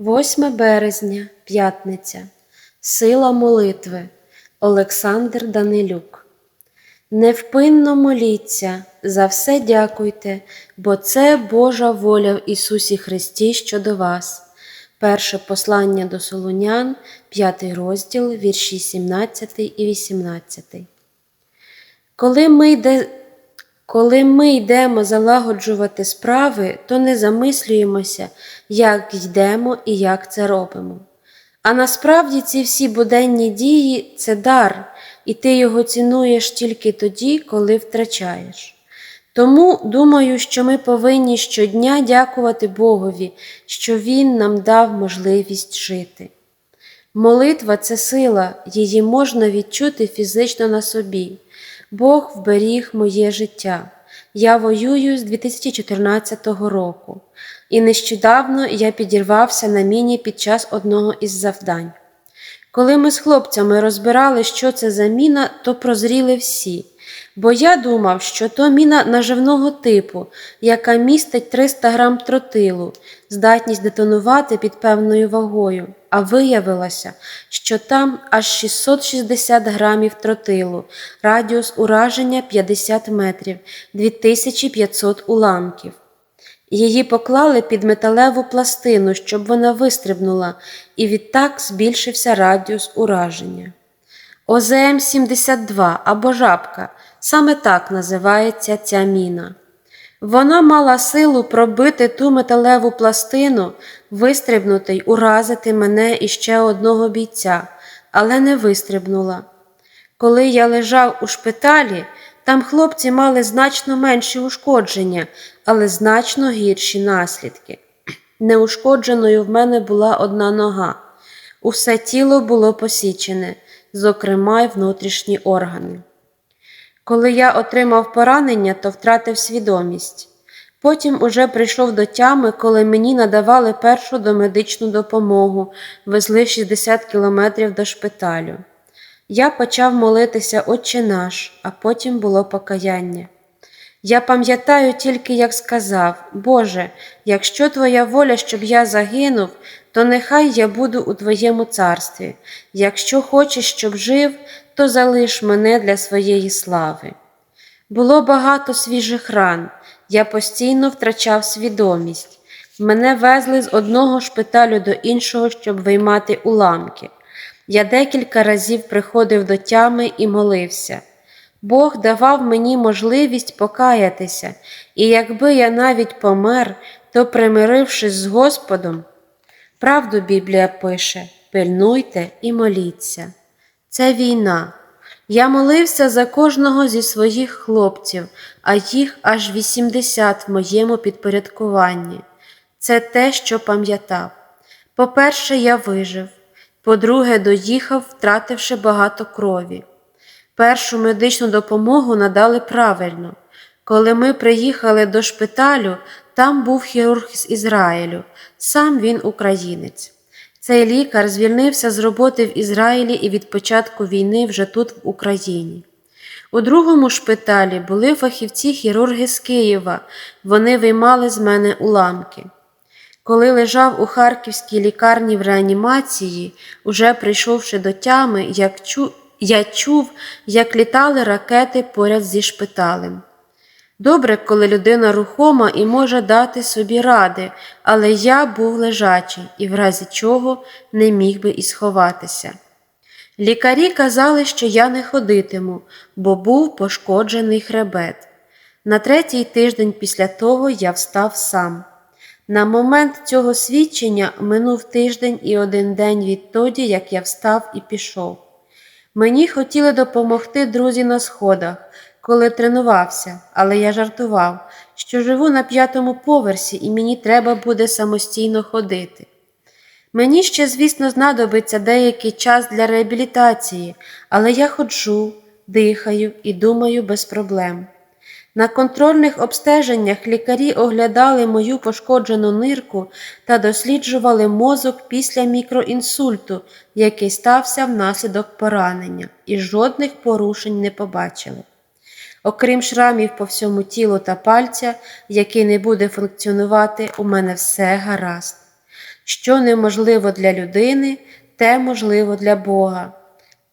8 березня, п'ятниця. Сила молитви. Олександр Данилюк. Невпинно моліться, за все дякуйте, бо це Божа воля в Ісусі Христі щодо вас. Перше послання до Солунян, 5 розділ, вірші 17 і 18. Коли ми, йде... Коли ми йдемо залагоджувати справи, то не замислюємося, як йдемо і як це робимо. А насправді ці всі буденні дії це дар, і ти його цінуєш тільки тоді, коли втрачаєш. Тому думаю, що ми повинні щодня дякувати Богові, що Він нам дав можливість жити. Молитва це сила, її можна відчути фізично на собі. Бог вберіг моє життя. Я воюю з 2014 року, і нещодавно я підірвався на міні під час одного із завдань. Коли ми з хлопцями розбирали, що це за міна, то прозріли всі, бо я думав, що то міна наживного типу, яка містить 300 грам тротилу, здатність детонувати під певною вагою, а виявилося, що там аж 660 грамів тротилу, радіус ураження 50 метрів, 2500 уламків. Її поклали під металеву пластину, щоб вона вистрибнула, і відтак збільшився радіус ураження. ОЗМ-72 або жабка саме так називається ця міна. Вона мала силу пробити ту металеву пластину, вистрибнути й уразити мене і ще одного бійця, але не вистрибнула. Коли я лежав у шпиталі, там хлопці мали значно менші ушкодження, але значно гірші наслідки. Неушкодженою в мене була одна нога. Усе тіло було посічене, зокрема й внутрішні органи. Коли я отримав поранення, то втратив свідомість. Потім уже прийшов до тями, коли мені надавали першу домедичну допомогу, везли 60 кілометрів до шпиталю. Я почав молитися Отче наш, а потім було покаяння. Я пам'ятаю тільки, як сказав: Боже, якщо Твоя воля, щоб я загинув, то нехай я буду у Твоєму царстві. Якщо хочеш, щоб жив, то залиш мене для своєї слави. Було багато свіжих ран, я постійно втрачав свідомість. Мене везли з одного шпиталю до іншого, щоб виймати уламки. Я декілька разів приходив до тями і молився. Бог давав мені можливість покаятися, і якби я навіть помер, то, примирившись з Господом, правду Біблія пише: пильнуйте і моліться. Це війна. Я молився за кожного зі своїх хлопців, а їх аж 80 в моєму підпорядкуванні. Це те, що пам'ятав. По-перше, я вижив. По-друге, доїхав, втративши багато крові. Першу медичну допомогу надали правильно. Коли ми приїхали до шпиталю, там був хірург з Ізраїлю, сам він українець. Цей лікар звільнився з роботи в Ізраїлі і від початку війни вже тут, в Україні. У другому шпиталі були фахівці хірурги з Києва, вони виймали з мене уламки. Коли лежав у харківській лікарні в реанімації, уже прийшовши до тями, як чу... я чув, як літали ракети поряд зі шпиталем. Добре, коли людина рухома і може дати собі ради, але я був лежачий і в разі чого не міг би і сховатися. Лікарі казали, що я не ходитиму, бо був пошкоджений хребет. На третій тиждень після того я встав сам. На момент цього свідчення минув тиждень і один день відтоді, як я встав і пішов. Мені хотіли допомогти друзі на сходах, коли тренувався, але я жартував, що живу на п'ятому поверсі і мені треба буде самостійно ходити. Мені ще, звісно, знадобиться деякий час для реабілітації, але я ходжу, дихаю і думаю без проблем. На контрольних обстеженнях лікарі оглядали мою пошкоджену нирку та досліджували мозок після мікроінсульту, який стався внаслідок поранення, і жодних порушень не побачили. Окрім шрамів по всьому тілу та пальця, який не буде функціонувати, у мене все гаразд. Що неможливо для людини, те можливо для Бога.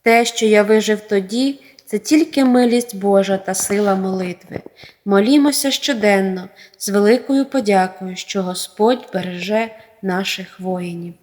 Те, що я вижив тоді, це тільки милість Божа та сила молитви. Молімося щоденно з великою подякою, що Господь береже наших воїнів.